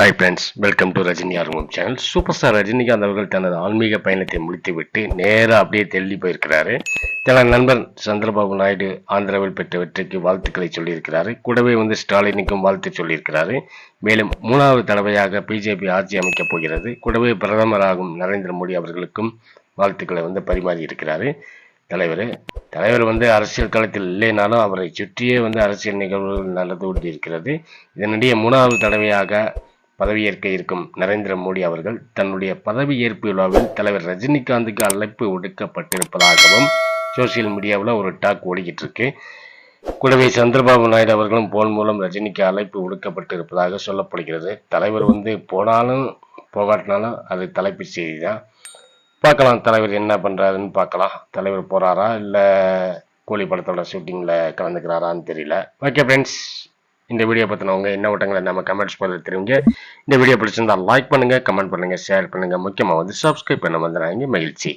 Hi friends welcome to Rajini Aarvam channel super star Rajinikanth அவர்கள் தனது ஆன்மீக பயணத்தை முடித்துவிட்டு நேராக அப்படியே தெள்ளி போயிருக்கிறாரு. தனது நண்பர் சந்திரபாபு நாயுடு ஆந்திராவில் பெற்ற வெற்றிக்கு வாழ்த்துக்களை சொல்லியிருக்கிறாரு. கூடவே வந்து ஸ்டாலினுக்கும் வாழ்த்து சொல்லியிருக்கிறாரு. மேலும் மூணாவது தடவையாக பிஜேபி ஆட்சி அமைக்கப் போகிறது. கூடவே பிரதமராகும் நரேந்திர மோடி அவர்களுக்கும் வாழ்த்துக்களை வந்து பரிமாறி இருக்கிறாரு. தலைவர் தலைவர் வந்து அரசியல் களத்தில் இல்லைனாலும் அவரை சுற்றியே வந்து அரசியல் நிகழ்வுகள் நடந்து கொண்டிருக்கிறது. இதனிடையே மூணாவது தடவையாக பதவியேற்க இருக்கும் நரேந்திர மோடி அவர்கள் தன்னுடைய பதவியேற்பு விழாவில் தலைவர் ரஜினிகாந்துக்கு அழைப்பு ஒடுக்கப்பட்டிருப்பதாகவும் சோசியல் மீடியாவில் ஒரு டாக் ஓடிக்கிட்டு இருக்கு கூடவே சந்திரபாபு நாயுடு அவர்களும் போன் மூலம் ரஜினிக்கு அழைப்பு ஒடுக்கப்பட்டிருப்பதாக சொல்லப்படுகிறது. தலைவர் வந்து போனாலும் போகாட்டினாலும் அது தலைப்பு செய்தி தான் பார்க்கலாம் தலைவர் என்ன பண்ணுறாருன்னு பார்க்கலாம். தலைவர் போகிறாரா இல்லை கூலி படத்தோட ஷூட்டிங்கில் கலந்துக்கிறாரான்னு தெரியல. ஓகே ஃப்ரெண்ட்ஸ் இந்த வீடியோ பற்றினவங்க என்ன ஓட்டங்களை நம்ம கமெண்ட்ஸ் பண்ணுறது தெரியுங்க. இந்த வீடியோ பிடிச்சிருந்தா லைக் பண்ணுங்கள் கமெண்ட் பண்ணுங்கள் ஷேர் பண்ணுங்கள் முக்கியமாக வந்து சப்ஸ்கிரைப் பண்ண வந்துடுறாங்க மகிழ்ச்சி.